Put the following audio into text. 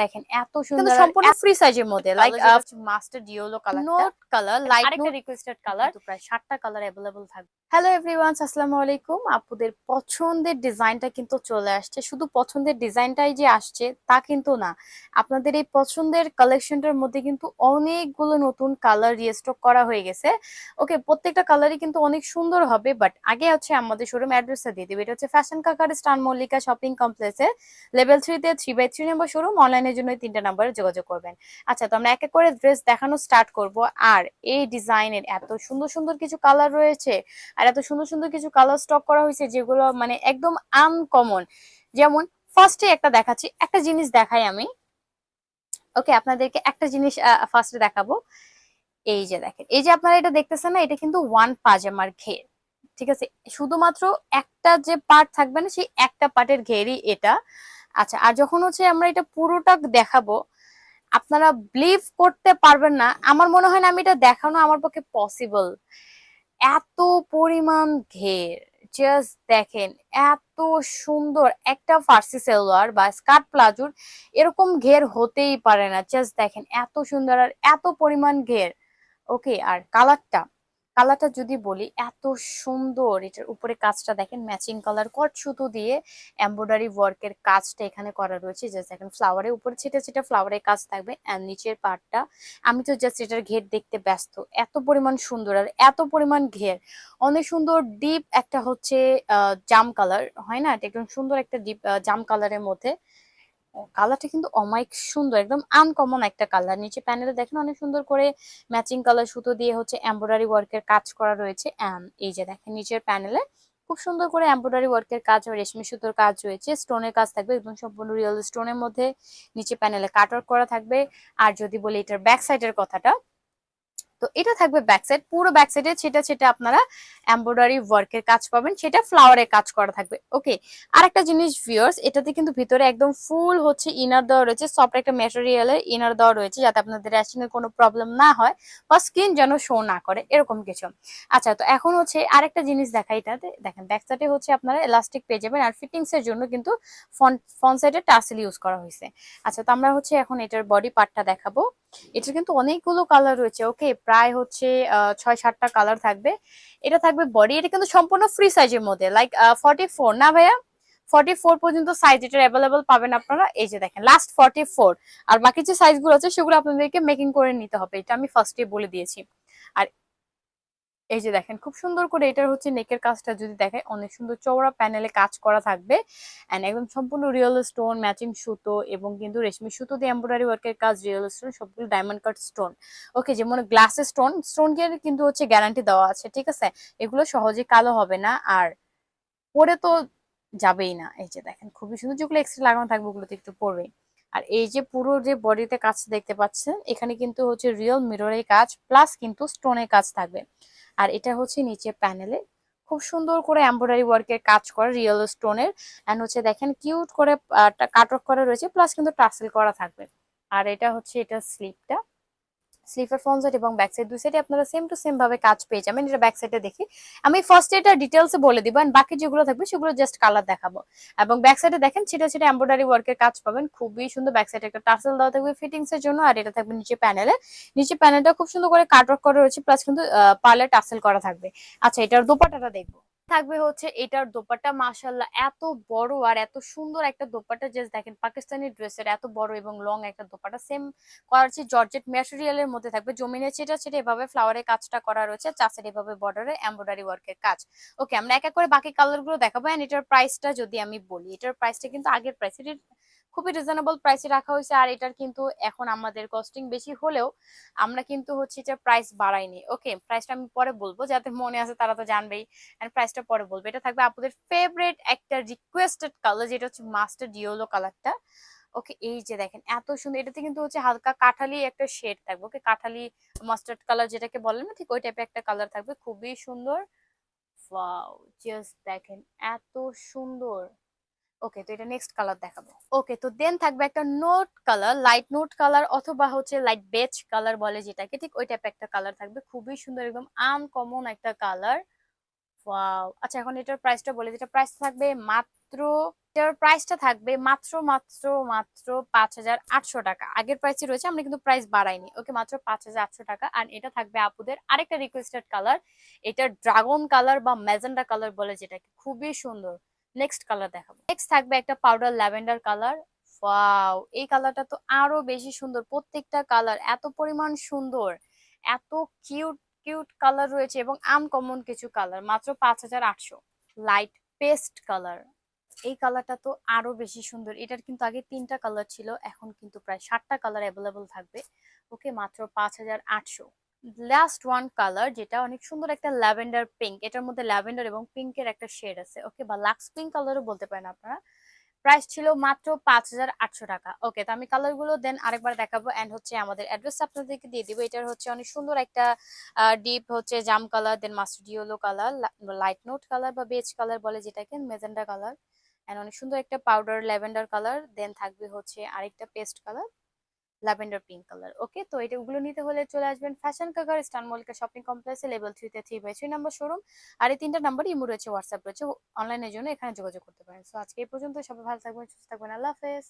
দেখেন এত সুন্দর সম্পূর্ণ ফ্রি সাইজের মধ্যে like mustard colour nude colour light requested colour প্রায় কালার অ্যাভেলেবল থাকবে। হ্যালো এভরিওয়ান আসসালামু আলাইকুম। আপুদের পছন্দের ডিজাইনটা কিন্তু চলে আসছে। শুধু পছন্দের ডিজাইনটাই যে আসছে তা কিন্তু না। আপনাদের এই পছন্দের কালেকশনটার মধ্যে কিন্তু অনেকগুলো নতুন কালার রিস্টক করা হয়ে গেছে। ওকে প্রত্যেকটা কালারই কিন্তু অনেক সুন্দর হবে বাট আগে হচ্ছে আমাদের শোরুম অ্যাড্রেসটা দিয়ে দেবে। এটা হচ্ছে ফ্যাশন কাকার স্টান মল্লিকা শপিং কমপ্লেক্সে লেভেল থ্রিতে three by three number showroom অনলাইনের জন্য তিনটা নাম্বারে যোগাযোগ করবেন। আচ্ছা তো আমরা এক এক করে ড্রেস দেখানো স্টার্ট করব। আর এই ডিজাইনের এত সুন্দর সুন্দর কিছু কালার রয়েছে আর এত সুন্দর সুন্দর কিছু কালার স্টক করা হয়েছে যেগুলো মানে একদম আনকমন যেমন ফার্স্টে একটা দেখাচ্ছি, একটা জিনিস দেখাই আমি। ওকে আপনাদেরকে একটা জিনিস ফার্স্টে দেখাবো। এই যে দেখেন, এই যে আপনারা এটা দেখতেছেন না, এটা কিন্তু ওয়ান পাজামার ঘের। ঠিক আছে? শুধুমাত্র একটা যে পার্ট থাকবে না, সেই একটা পার্টের ঘেরই এটা। আচ্ছা আর যখন হচ্ছে আমরা এটা পুরোটা দেখাবো, আপনারা বিলিভ করতে পারবেন না। আমার মনে হয় না আমি এটা দেখানো আমার পক্ষে পসিবল এত পরিমাণ ঘের জাস্ট দেখেন, এত সুন্দর একটা ফার্সি সেলোয়ার বা স্কার্ট প্লাজোর এরকম ঘের হতেই পারে না। জাস্ট দেখেন, এত সুন্দর আর এত পরিমাণ ঘের। ওকে আর কালারটা কালারটা যদি বলি, এত সুন্দর। এটার উপরে কাজটা দেখেন ম্যাচিং কালার কট সুতো দিয়ে এমব্রয়ডারি ওয়ার্কের কাজটা এখানে করা রয়েছে। জাস্ট দেখেন ফ্লাওয়ারের উপরে ছিটে ছিটে ফ্লাওয়ারের কাজ থাকবে অ্যান্ড নিচের পার্টটা আমি তো জাস্ট এটার ঘের দেখতে ব্যস্ত। এত পরিমাণ সুন্দর আর এত পরিমাণ ঘের। অনেক সুন্দর ডিপ একটা হচ্ছে জাম কালার হয় না? এটা একদম সুন্দর একটা ডিপ জাম কালারের মধ্যে। কালারটা কিন্তু অমাইক সুন্দর, একদম আনকমন একটা কালার। নিচে প্যানেলে দেখেন অনেক সুন্দর করে ম্যাচিং কালার সুতো দিয়ে হচ্ছে এমব্রয়ডারি ওয়ার্কের কাজ করা রয়েছে। এই যে দেখেন নিচের প্যানেলে খুব সুন্দর করে এমব্রয়ডারি ওয়ার্কের কাজ রেশমি সুতোর কাজ রয়েছে স্টোনের কাজ থাকবে, একদম সম্পূর্ণ রিয়েল স্টোনের মধ্যে নিচে প্যানেলে কাটওয়ার্ক করা থাকবে। আর যদি বলি এটার ব্যাক সাইডের কথাটা তো এটা থাকবে ব্যাক সাইড পুরো ব্যাক সাইডে সেটা সেটা আপনারা এমব্রয়ডারি ওয়ার্কের কাজ পাবেন, সেটা ফ্লাওয়ারের কাজ করা থাকবে ওকে আর একটা জিনিস ভিউয়ার্স এটাতে কিন্তু ভিতরে একদম ফুল হচ্ছে ইনার দেওয়া রয়েছে সফট একটা ম্যাটেরিয়ালের ইনার দেওয়া রয়েছে, যাতে আপনাদের র্যাশিংয়ের কোনো প্রবলেম না হয় বা স্কিন যেন শো না করে, এরকম কিছু। আচ্ছা তো এখন হচ্ছে আরেকটা জিনিস দেখাই এটাতে, দেখেন ব্যাক সাইডে হচ্ছে আপনারা এলাস্টিক পেয়ে যাবেন আর ফিটিংস এর জন্য কিন্তু ফ্রন্ট সাইডে টাসেল ইউজ করা হয়েছে। আচ্ছা তো আমরা হচ্ছে এখন এটার বডি পার্টটা দেখাবো। এটার কিন্তু অনেকগুলো কালার রয়েছে ওকে প্রায় হচ্ছে ছয় সাতটা কালার থাকবে। এটা থাকবে বডি এটা কিন্তু সম্পূর্ণ ফ্রি সাইজের মধ্যে। লাইক ফর্টি ফোর না ভাইয়া? ফর্টি ফোর পর্যন্ত সাইজ এটার অ্যাভেলেবল পাবেন আপনারা, এই যে দেখেন লাস্ট ফর্টি ফোর আর বাকি যে সাইজগুলো আছে, সেগুলো আপনাদেরকে মেকিং করে নিতে হবে। এটা আমি ফার্স্টে বলে দিয়েছি। আর এই যে দেখেন, খুব সুন্দর করে এটার হচ্ছে নেকের কাজটা যদি দেখায় অনেক সুন্দর চওড়া প্যানেলে কাজ করা থাকবে। অ্যান্ড একদম সম্পূর্ণ রিয়েল স্টোন ম্যাচিং সুতো এবং কিন্তু রেশমি সুতো দিয়ে এমব্রয়ডারি ওয়ার্কের কাজ রিয়েল স্টোন সবগুলো ডায়মন্ড কাট স্টোন ওকে যেমন গ্লাসের স্টোন স্টোন কিন্তু হচ্ছে গ্যারান্টি দেওয়া আছে, ঠিক আছে? এগুলো সহজে কালো হবে না আর পরে তো যাবেই না। এই যে দেখেন, খুবই সুন্দর যেগুলো এক্সট্রা লাগানো থাকবে, ওগুলো তো একটু পড়বেই আর এই যে পুরো যে বডিতে কাজ দেখতে পাচ্ছেন, এখানে কিন্তু হচ্ছে রিয়েল মিররের কাজ প্লাস কিন্তু স্টোনের কাজ থাকবে। আর এটা হচ্ছে নিচে প্যানেলে খুব সুন্দর করে এমব্রয়ডারি ওয়ার্কের কাজ করা রিয়েল স্টোনের অ্যান্ড হচ্ছে দেখেন কিউট করে কাট অফ করা রয়েছে প্লাস কিন্তু টাসেল করা থাকবে। আর এটা হচ্ছে এটা স্লিপটা স্লিপের ফ্রন্ট সাইড এবং ব্যাক সাইড দুই সাইডে আপনারা সেম টু সেম ভাবে কাজ পেয়ে যাবেন। এটা ব্যাক সাইডে দেখি। আমি ফার্স্ট এটা ডিটেলসে বলে দিব এন্ড বাকি যেগুলো থাকবে সেগুলো জাস্ট কালার দেখাবো। এবং ব্যাক সাইডে দেখেন ছিটা ছিটা এমব্রয়ডারি ওয়ার্কের কাজ পাবেন। খুবই সুন্দর ব্যাক সাইডে একটা টাসেল দেওয়া থাকবে ফিটিংস এর জন্য, আর এটা থাকবে নিচে প্যানেলে নিচে প্যানেলটা খুব সুন্দর করে কাট ওয়ার্ক করা রয়েছে প্লাস কিন্তু পার্লে টাসেল করা থাকবে। আচ্ছা এটার দোপাটাটা দেখব। থাকবে হচ্ছে এটার দোপাটা মাসাল্লাহ এত বড় আর এত সুন্দর একটা দোপাটা জাস্ট দেখেন, পাকিস্তানি ড্রেসের এত বড় এবং লং একটা দোপাটা সেম করা হচ্ছে জর্জেট ম্যাটেরিয়ালের মধ্যে থাকবে। জমিনে ছেটা ছেটে এভাবে ফ্লাওয়ারের কাজটা করা রয়েছে, চাষের এভাবে বর্ডারে এমব্রয়ডারি ওয়ার্কের কাজ। ওকে আমরা এক এক করে বাকি কালারগুলো দেখাবো। এন্ড এটার প্রাইসটা যদি আমি বলি, এটার প্রাইসটা কিন্তু আগের প্রাইস এটার খুবই রিজনেবল প্রাইসে রাখা হয়েছে, আর এটার কিন্তু এখন আমাদের কস্টিং বেশি হলেও আমরা কিন্তু হচ্ছে এটা প্রাইস বাড়াইনি। ওকে প্রাইসটা আমি পরে বলব যাদের মনে আছে তারা তো জানবেই এন্ড প্রাইসটা পরে বলব। এটা থাকবে আপনাদের ফেভারিট একটা রিকোয়েস্টেড কালার যেটা হচ্ছে মাস্টার ডিওলো কালারটা ওকে এই যে দেখেন, এত সুন্দর, এটাতে কিন্তু হচ্ছে হালকা কাঠালি একটা শেড থাকবে। ওকে কাঠালি মাস্টার্ড কালার যেটাকে বলে না, ঠিক ওই টাইপের একটা কালার থাকবে। খুবই সুন্দর। জাস্ট দেখেন, এত সুন্দর। ওকে তো এটা নেক্সট কালার দেখাবো। ওকে তো দেন থাকবে একটা nude colour light nude colour অথবা হচ্ছে লাইট বেজ কালার বলে যেটাকে, ঠিক ওই টাইপের একটা কালার থাকবে। খুবই সুন্দর, একদম আনকমন একটা কালার আচ্ছা এখন এটার প্রাইসটা বলে যেটা প্রাইস থাকবে মাত্র, এটার প্রাইসটা থাকবে মাত্র মাত্র মাত্র পাঁচ হাজার আটশো টাকা। আগের প্রাইসই রয়েছে, আমরা কিন্তু প্রাইস বাড়াইনি। ওকে মাত্র পাঁচ হাজার আটশো টাকা। আর এটা থাকবে আপুদের আরেকটা রিকোয়েস্টেড কালার এটা ড্রাগন কালার বা ম্যাজেন্ডা কালার বলে যেটাকে। খুবই সুন্দর। নেক্সট কালার দেখাবো। নেক্সট থাকবে একটা পাউডার ল্যাভেন্ডার কালার ওয়াও এই কালারটা তো আরও বেশি সুন্দর। প্রত্যেকটা কালার এত পরিমাণ সুন্দর। এত কিউট কিউট কালার রয়েছে এবং আনকমন কিছু কালার মাত্র পাঁচ হাজার আটশো। লাইট পেস্ট কালার এই কালারটা তো আরও বেশি সুন্দর। এটার কিন্তু আগে তিনটা কালার ছিল। এখন কিন্তু প্রায় ষাটটা কালার অ্যাভেলেবল থাকবে। ওকে মাত্র পাঁচ হাজার আটশো। লাস্ট ওয়ান কালার যেটা অনেক সুন্দর একটা ল্যাভেন্ডার পিঙ্ক এটার মধ্যে ল্যাভেন্ডার এবং পিঙ্কের একটা শেড আছে ওকে বা লাক্স পিঙ্ক কালারও বলতে পারেন আপনারা। প্রাইস ছিল মাত্র পাঁচ হাজার আটশো টাকা ওকে তো আমি কালারগুলো দেন আরেকবার দেখাবো এন্ড হচ্ছে আমাদের অ্যাড্রেস আপনাদেরকে দিয়ে দিব। এটার হচ্ছে অনেক সুন্দর একটা ডিপ হচ্ছে জাম colour then mustard yellow colour light nude colour বা বেজ কালার বলে যেটাকে মেজেন্ডা কালার এন্ড অনেক সুন্দর একটা পাউডার ল্যাভেন্ডার কালার দেন থাকবে হচ্ছে আরেকটা paste colour lavender pink colour okay তো এটা ওগুলো নিতে হলে চলে আসবেন ফ্যাশন কাকার স্টান মলিকা শপিং কমপ্লেক্সে লেভেল থ্রিতে three by three number showroom আর এই তিনটা নাম্বার ইমো রয়েছে হোয়াটসঅ্যাপ রয়েছে অনলাইনের জন্য এখানে যোগাযোগ করতে পারেন। সো আজকে এই পর্যন্ত সবাই ভালো থাকবেন, সুস্থ থাকবেন, আল্লাহ হাফেজ।